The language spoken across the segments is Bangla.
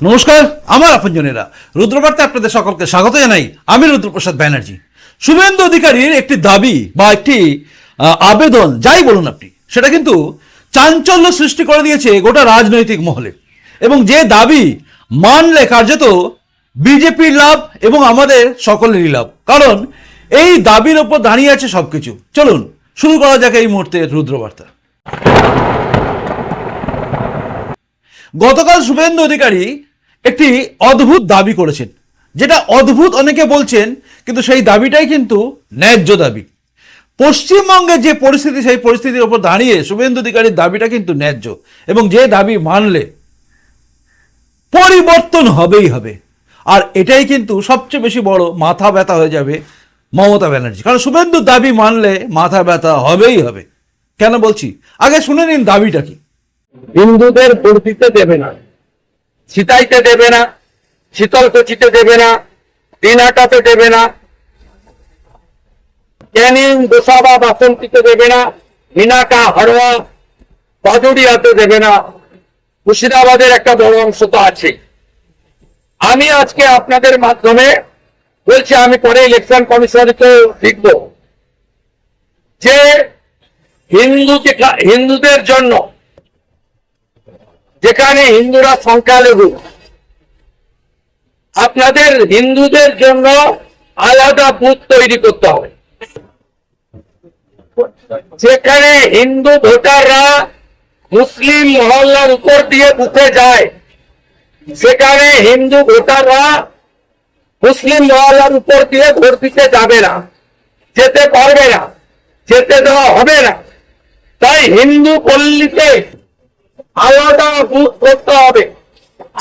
নমস্কার, আমার আপনজনেরা। রুদ্রবার্তা আপনাদের সকলকে স্বাগত জানাই। আমি রুদ্রপ্রসাদ ব্যানার্জি। শুভেন্দু অধিকারীর একটি দাবি বা একটি আবেদন, যাই বলুন আপনি, সেটা কিন্তু চাঞ্চল্য সৃষ্টি করে দিয়েছে গোটা রাজনৈতিক মহলে। এবং যে দাবি মানলে কার্যত বিজেপির লাভ এবং আমাদের সকলেরই লাভ। কারণ এই দাবির ওপর দাঁড়িয়ে আছে সবকিছু। চলুন, শুরু করা যাক এই মুহূর্তে রুদ্রবার্তা। গতকাল শুভেন্দু অধিকারী একটি অদ্ভুত দাবি করেছেন। যেটা অদ্ভুত অনেকে বলছেন, কিন্তু সেই দাবিটাই কিন্তু ন্যায্য দাবি। পশ্চিমবঙ্গের যে পরিস্থিতি, সেই পরিস্থিতির ওপর দাঁড়িয়ে শুভেন্দু অধিকারীর দাবিটা কিন্তু ন্যায্য এবং যে দাবি মানলে পরিবর্তন হবেই হবে। আর এটাই কিন্তু সবচেয়ে বেশি বড় মাথা ব্যথা হয়ে যাবে মমতা ব্যানার্জি। কারণ শুভেন্দুর দাবি মানলে মাথা ব্যথা হবেই হবে। কেন বলছি? আগে শুনে নিন দাবিটা কি। হিন্দুদের ভোট দেবে না, ছিটাইতে দেবে না শীতলকুচিতে দেবে না দিনাটাতে দেবে না, ক্যানিং, গোসাবা, বাসন্তীতে দেবে না, মিনাকা হাড়োয়া বাদুড়িয়াতে দেবে না। মুর্শিদাবাদের একটা বড় অংশ তো আছে। আমি আজকে আপনাদের মাধ্যমে বলছি, আমি পরে ইলেকশন কমিশনকে লিখব যে হিন্দু হিন্দুদের জন্য যেখানে হিন্দুরা সংখ্যালঘু। আপনাদের হিন্দুদের জন্য আলাদা বুথ তৈরি করতে হবে। যেখানে হিন্দু ভোটাররা মুসলিম মহল্লার উপর দিয়ে বুথে যায়, সেখানে হিন্দু ভোটাররা মুসলিম মহল্লার উপর দিয়ে ভোট দিতে যাবে না, যেতে পারবে না, যেতে দেওয়া হবে না। তাই হিন্দু পল্লীতে আলাদা বুথ করতে হবে।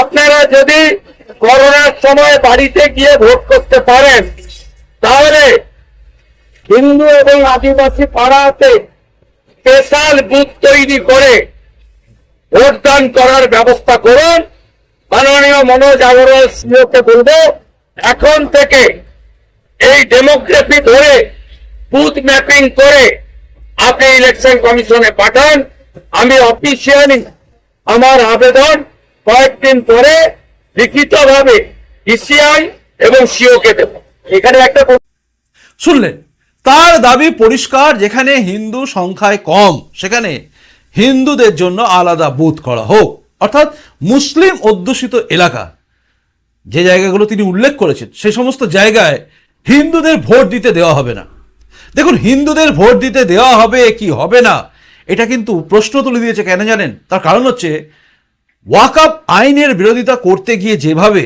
আপনারা যদি করোনার সময় বাড়িতে গিয়ে ভোট করতে পারেন, তাহলে হিন্দু এবং আদিবাসী পাড়াতে স্পেশাল বুথ তৈরি করে ভোটদান করার ব্যবস্থা করুন। মাননীয় মনোজ আগরওয়াল সিওকে বলব, এখন থেকে এই ডেমোগ্রাফি ধরে বুথ ম্যাপিং করে আপনি ইলেকশন কমিশনে পাঠান। আমি অফিসিয়ালি আমার আবেদন কয়েকদিন পরে লিখিতভাবে ইসিআই এবং সিওকে দেব। এখানে একটা শুনলেন তার দাবি পরিষ্কার, যেখানে হিন্দু সংখ্যায় কম, সেখানে হিন্দুদের জন্য আলাদা বুথ করা হোক। অর্থাৎ মুসলিম অধ্যুষিত এলাকা, যে জায়গাগুলো তিনি উল্লেখ করেছেন, সে সমস্ত জায়গায় হিন্দুদের ভোট দিতে দেওয়া হবে না। দেখুন, হিন্দুদের ভোট দিতে দেওয়া হবে কি হবে না এটা কিন্তু প্রশ্ন তুলে দিয়েছে কেন জানেন? তার কারণ হচ্ছে ওয়াকআপ আইনের বিরোধিতা করতে গিয়ে যেভাবে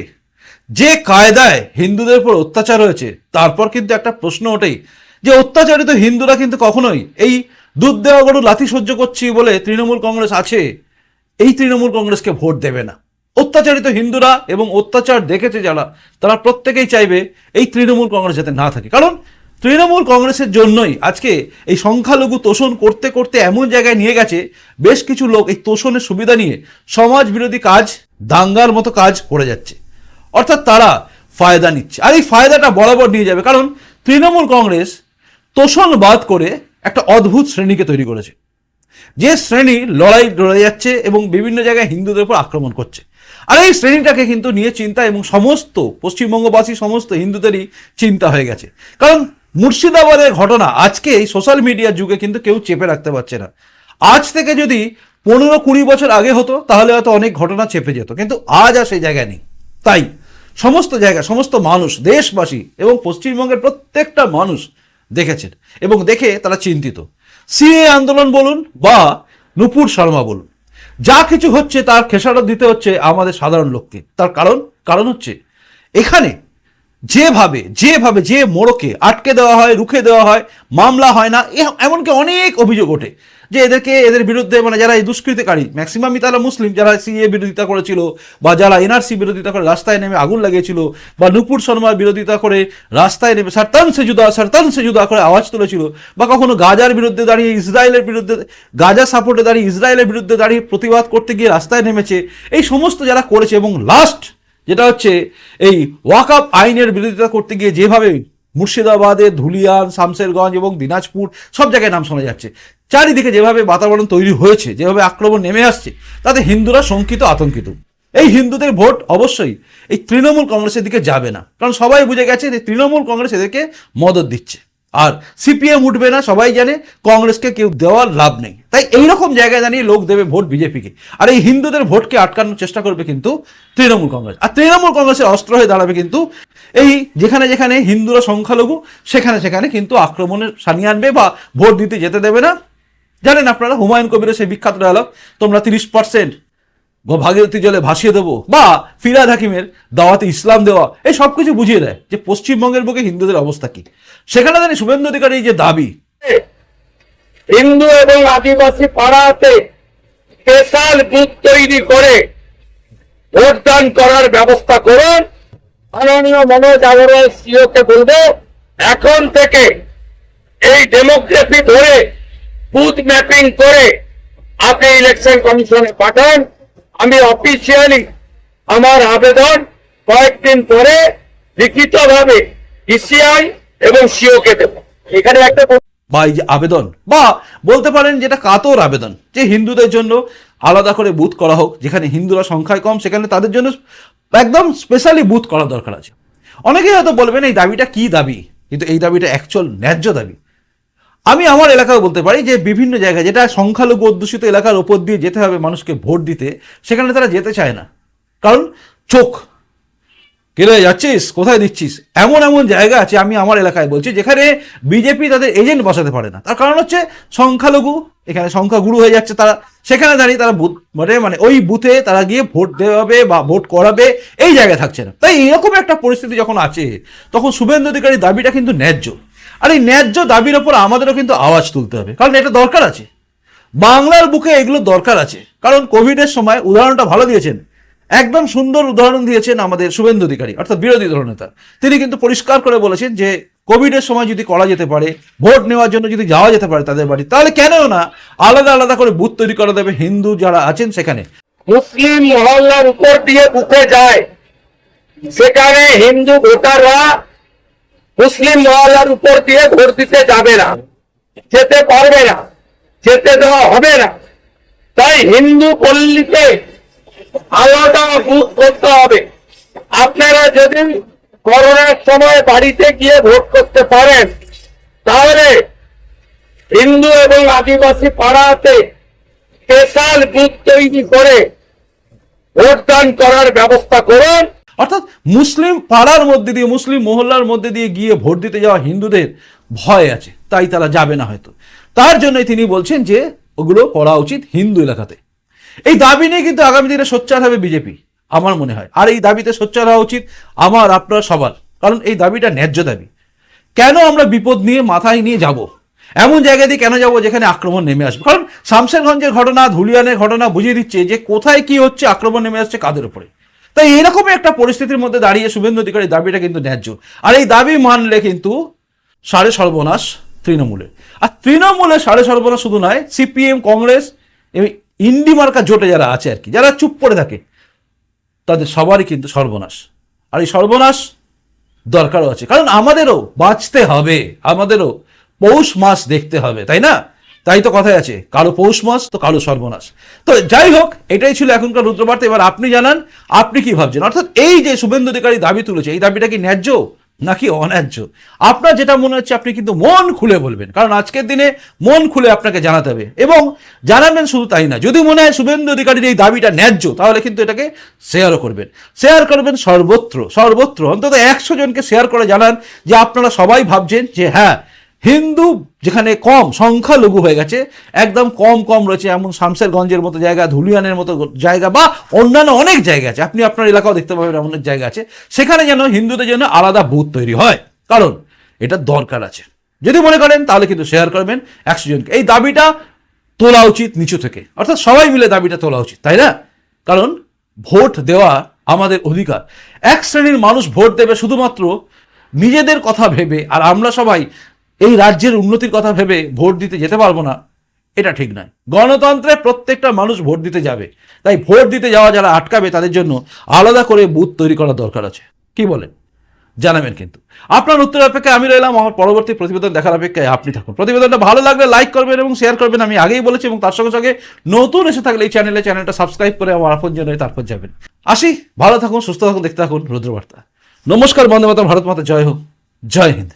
যে কায়দায় হিন্দুদের উপর অত্যাচার হয়েছে, তারপর কিন্তু একটা প্রশ্ন ওঠেই যে অত্যাচারিত হিন্দুরা কিন্তু কখনোই এই দুধ দেওয়া গরু লাথি সহ্য করছি বলে তৃণমূল কংগ্রেস আছে, এই তৃণমূল কংগ্রেসকে ভোট দেবে না। অত্যাচারিত হিন্দুরা এবং অত্যাচার দেখেছে যারা, তারা প্রত্যেকেই চাইবে এই তৃণমূল কংগ্রেস যাতে না থাকে। কারণ তৃণমূল কংগ্রেসের জন্যই আজকে এই সংখ্যালঘু তোষণ করতে করতে এমন জায়গায় নিয়ে গেছে, বেশ কিছু লোক এই তোষণের সুবিধা নিয়ে সমাজ বিরোধী কাজ দাঙ্গার মতো কাজ করে যাচ্ছে। অর্থাৎ তারা ফায়দা নিচ্ছে। আর এই ফায়দাটা বরাবর নিয়ে যাবে, কারণ তৃণমূল কংগ্রেস তোষণ বাদ করে একটা অদ্ভুত শ্রেণীকে তৈরি করেছে। যে শ্রেণি লড়াই লড়ে যাচ্ছে এবং বিভিন্ন জায়গায় হিন্দুদের উপর আক্রমণ করছে। আর এই শ্রেণীটাকে কিন্তু নিয়ে চিন্তা এবং সমস্ত পশ্চিমবঙ্গবাসী, সমস্ত হিন্দুদেরই চিন্তা হয়ে গেছে। কারণ মুর্শিদাবাদের ঘটনা আজকে এই সোশ্যাল মিডিয়ার যুগে কিন্তু কেউ চেপে রাখতে পারছে না। আজ থেকে যদি পনেরো কুড়ি বছর আগে হতো, তাহলে হয়তো অনেক ঘটনা চেপে যেত। কিন্তু আজ আর সেই জায়গায় নেই। তাই সমস্ত জায়গা, সমস্ত মানুষ, দেশবাসী এবং পশ্চিমবঙ্গের প্রত্যেকটা মানুষ দেখেছেন এবং দেখে তারা চিন্তিত। সিএ আন্দোলন বলুন বা নুপুর শর্মা বলুন, যা কিছু হচ্ছে তার খেসারত দিতে হচ্ছে আমাদের সাধারণ লোককে। তার কারণ কারণ হচ্ছে এখানে যেভাবে যেভাবে যে মোড়কে আটকে দেওয়া হয়, রুখে দেওয়া হয়, মামলা হয় না এমনকি অনেক অভিযোগ ওঠে যে এদেরকে, এদের বিরুদ্ধে মানে যারা এই দুষ্কৃতিকারী ম্যাক্সিমামই তারা মুসলিম, যারা সিএ বিরোধিতা করেছিল বা যারা এনআরসি বিরোধিতা করে রাস্তায় নেমে আগুন লাগিয়েছিল বা নুপুর শর্মার বিরোধিতা করে রাস্তায় নেমে সারতান সে জুদা সারতান সে জুদা করে আওয়াজ তুলেছিল বা কখনো গাজার বিরুদ্ধে দাঁড়িয়ে ইসরায়েলের বিরুদ্ধে, গাজা সাপোর্টে দাঁড়িয়ে ইসরায়েলের বিরুদ্ধে দাঁড়িয়ে প্রতিবাদ করতে গিয়ে রাস্তায় নেমেছে, এই সমস্ত যারা করেছে এবং লাস্ট যেটা হচ্ছে এই ওয়াকআপ আইনের বিরোধিতা করতে গিয়ে যেভাবে মুর্শিদাবাদে, ধুলিয়ান, শামসেরগঞ্জ এবং দিনাজপুর সব জায়গায় নাম শোনা যাচ্ছে, চারিদিকে যেভাবে বাতাবরণ তৈরি হয়েছে, যেভাবে আক্রমণ নেমে আসছে, তাতে হিন্দুরা শঙ্কিত, আতঙ্কিত। এই হিন্দুদের ভোট অবশ্যই এই তৃণমূল কংগ্রেসের দিকে যাবে না, কারণ সবাই বুঝে গেছে যে তৃণমূল কংগ্রেস এদেরকে মদত দিচ্ছে। আর সিপিএম উঠবে না, সবাই জানে, কংগ্রেসকে কেউ দেওয়ার লাভ নেই। তাই এইরকম জায়গায় দাঁড়িয়ে লোক দেবে ভোট বিজেপিকে। আর এই হিন্দুদের ভোটকে আটকানোর চেষ্টা করবে কিন্তু তৃণমূল কংগ্রেস। আর তৃণমূল কংগ্রেসের অস্ত্র হয়ে দাঁড়াবে কিন্তু এই যেখানে যেখানে হিন্দুরা সংখ্যালঘু, সেখানে সেখানে কিন্তু আক্রমণের সানিয়ে আনবে বা ভোট দিতে যেতে দেবে না। জানেন আপনারা হুমায়ুন কবিরের সেই বিখ্যাত ডায়লগ তোমরা তিরিশ পার্সেন্ট ভাগীরথী জলে ভাসিয়ে দেবো, বা ফিরাদ হাকিমের দাওয়াতে ইসলাম দেওয়া, এই সব কিছু বুঝিয়ে দেয় যে পশ্চিমবঙ্গের বুকে হিন্দুদের অবস্থা কি। সেখানে জানি শুভেন্দু অধিকারী যে দাবি, হিন্দু এবং আদিবাসী পাড়াতে স্পেশাল বুথ তৈরি করে ভোটদান করার ব্যবস্থা করুন। মাননীয় মনোজ আগরওয়াল সিওকে বলব, এখন থেকে এই ডেমোগ্রাফি ধরে বুথ ম্যাপিং করে আপনি ইলেকশন কমিশনে পাঠান। আমি অফিসিয়ালি আমার আবেদন কয়েকদিন পরে লিখিতভাবে ইসিআই এবং সিওকে দেব। এখানে একটা বা এই যে আবেদন, বা বলতে পারেন যেটা কাতর আবেদন, যে হিন্দুদের জন্য আলাদা করে বুথ করা হোক, যেখানে হিন্দুরা সংখ্যায় কম, সেখানে তাদের জন্য একদম স্পেশালি বুথ করা দরকার আছে। অনেকেই হয়তো বলবেন, এই দাবিটা কি দাবি? কিন্তু এই দাবিটা অ্যাকচুয়াল ন্যায্য দাবি। আমি আমার এলাকাও বলতে পারি যে বিভিন্ন জায়গায় যেটা সংখ্যালঘু অধ্যুষিত এলাকার ওপর দিয়ে যেতে হবে মানুষকে ভোট দিতে, সেখানে তারা যেতে চায় না। কারণ চোখ কেলে যাচ্ছিস? কোথায় দিচ্ছিস? এমন এমন জায়গা আছে আমি আমার এলাকায় বলছি, যেখানে বিজেপি তাদের এজেন্ট বসাতে পারে না। তার কারণ হচ্ছে সংখ্যালঘু, এখানে সংখ্যা গুরু হয়ে যাচ্ছে তারা। সেখানে দাঁড়িয়ে তারা বুথ মানে মানে ওই বুথে তারা গিয়ে ভোট দেওয়াবে বা ভোট করাবে, এই জায়গায় থাকছে না। তাই এরকম একটা পরিস্থিতি যখন আছে, তখন শুভেন্দু অধিকারীর দাবিটা কিন্তু ন্যায্য। আর এই ন্যায্য দাবির ওপর আমাদেরও কিন্তু আওয়াজ তুলতে হবে, কারণ এটা দরকার আছে। বাংলার বুকে এগুলো দরকার আছে। কারণ কোভিডের সময় উদাহরণটা ভালো দিয়েছেন। একদম সুন্দর উদাহরণ দিয়েছেন আমাদের শুভেন্দু অধিকারী, অর্থাৎ বিরোধী দলনেতা তিনি কিন্তু পরিষ্কার করে বলেছেন যে, কোভিডের সময় যদি করা যেতে পারে, ভোট নেওয়ার জন্য যদি যাওয়া যেতে পারে তাদের বাড়ি, তাহলে কেন না আলাদা আলাদা করে বুথ তৈরি করা দেবে হিন্দু যারা আছেন সেখানে। মুসলিম মহল্লার উপর দিয়ে বুকে যায়। সেখানে হিন্দু ভোটাররা মুসলিম মহল্লার উপর দিয়ে ভোট দিতে যাবে না, যেতে পারবে না, যেতে দেওয়া হবে না। তাই হিন্দু পল্লীতে আলাদা বুথ করতে হবে। আপনারা যদি করোনার সময় বাড়িতে গিয়ে ভোট করতে পারেন, তাহলে হিন্দু এবং আদিবাসী পাড়াতে স্পেশাল বুথ তৈরি করে ভোটদান করার ব্যবস্থা করুন। অর্থাৎ মুসলিম পাড়ার মধ্যে দিয়ে, মুসলিম মহল্লার মধ্যে দিয়ে গিয়ে ভোট দিতে যাওয়া হিন্দুদের ভয় আছে, তাই তারা যাবে না হয়তো। তার জন্যই তিনি বলছেন যে, ওগুলো করা উচিত হিন্দু এলাকাতে। এই দাবি নিয়ে কিন্তু আগামী দিনে সোচ্চার হবে বিজেপি, আমার মনে হয়। আর এই দাবিতে সোচ্চার হওয়া উচিত আমার, আপনার সবার। কারণ এই দাবিটা ন্যায্য দাবি। কেন আমরা বিপদ নিয়ে মাথায় নিয়ে যাব? এমন জায়গা দিয়ে কেন যাব যেখানে আক্রমণ নেমে আসবে? কারণ শামশেরগঞ্জের ঘটনা, ধুলিয়ানের ঘটনা বুঝিয়ে দিচ্ছে যে কোথায় কি হচ্ছে, আক্রমণ নেমে আসছে কাদের উপরে। তাই এরকমই একটা পরিস্থিতির মধ্যে দাঁড়িয়ে শুভেন্দু অধিকারীর দাবিটা কিন্তু ন্যায্য। আর এই দাবি মানলে কিন্তু সাড়ে সর্বনাশ তৃণমূলের। আর তৃণমূলের সাড়ে সর্বনাশ শুধু নয়, সিপিএম, কংগ্রেস ইন্ডি মার্কা জোটে যারা আছে আর কি, যারা চুপ করে থাকে, তাদের সবারই কিন্তু সর্বনাশ। আর এই সর্বনাশ দরকারও আছে। কারণ আমাদেরও বাঁচতে হবে, আমাদেরও পৌষ মাস দেখতে হবে, তাই না? তাই তো কথাই আছে, কারও পৌষ মাস তো কারও সর্বনাশ। তো যাই হোক, এটাই ছিল এখনকার রুদ্রবার্তা। এবার আপনি জানান, আপনি কি ভাবছেন? অর্থাৎ এই যে শুভেন্দু অধিকারী দাবি তুলেছে, এই দাবিটা কি ন্যায্য? নাকি অন্যায্য? আপনার যেটা মনে হচ্ছে আপনি কিন্তু মন খুলে বলবেন। কারণ আজকের দিনে মন খুলে আপনাকে জানাতে হবে। এবং জানাবেন শুধু তাই না, যদি মনে হয় শুভেন্দু অধিকারীর এই দাবিটা ন্যায্য, তাহলে কিন্তু এটাকে শেয়ারও করবেন। শেয়ার করবেন সর্বত্র সর্বত্র, অন্তত একশো জনকে শেয়ার করে জানান যে আপনারা সবাই ভাবছেন যে হ্যাঁ হিন্দু, যেখানে কম সংখ্যালঘু হয়ে গেছে, একদম কম কম রয়েছে, এমন শামসেরগঞ্জের মতো জায়গা, ধুলিয়ানের মতো জায়গা, বা অন্যান্য অনেক জায়গা আছে। আপনি আপনার এলাকাও দেখতে পাবেন এমন অনেক জায়গা আছে। সেখানে যেন হিন্দুদের জন্য আলাদা বুথ তৈরি হয়। কারণ এটা দরকার আছে। যদি মনে করেন, তাহলে কিন্তু শেয়ার করবেন একশো জনকে। এই দাবিটা তোলা উচিত নিচু থেকে। অর্থাৎ সবাই মিলে দাবিটা তোলা উচিত, তাই না? কারণ ভোট দেওয়া আমাদের অধিকার। এক শ্রেণির মানুষ ভোট দেবে শুধুমাত্র নিজেদের কথা ভেবে, আর আমরা সবাই এই রাজ্যের উন্নতির কথা ভেবে ভোট দিতে যেতে পারব না। এটা ঠিক নয়। গণতন্ত্রে প্রত্যেকটা মানুষ ভোট দিতে যাবে। তাই ভোট দিতে যাওয়া যারা আটকাবে তাদের জন্য আলাদা করে বুথ তৈরি করা দরকার আছে। কি বলেন? জানাবেন কিন্তু। আপনার উত্তর অপেক্ষায় আমি রইলাম। আমার পরবর্তী প্রতিবেদন দেখার অপেক্ষায় আপনি থাকুন। প্রতিবেদনটা ভালো লাগলে লাইক করবেন এবং শেয়ার করবেন। আমি আগেই বলেছি এবং তার সঙ্গে সঙ্গে নতুন এসে থাকলে এই চ্যানেলে চ্যানেলটা সাবস্ক্রাইব করে আমার আপন জন্য তারপর যাবেন। আসি, ভালো থাকুন, সুস্থ থাকুন, দেখতে থাকুন, রুদ্রবার্তা। নমস্কার, বন্দে মাতা ভারত মাতা, জয় হোক, জয় হিন্দ।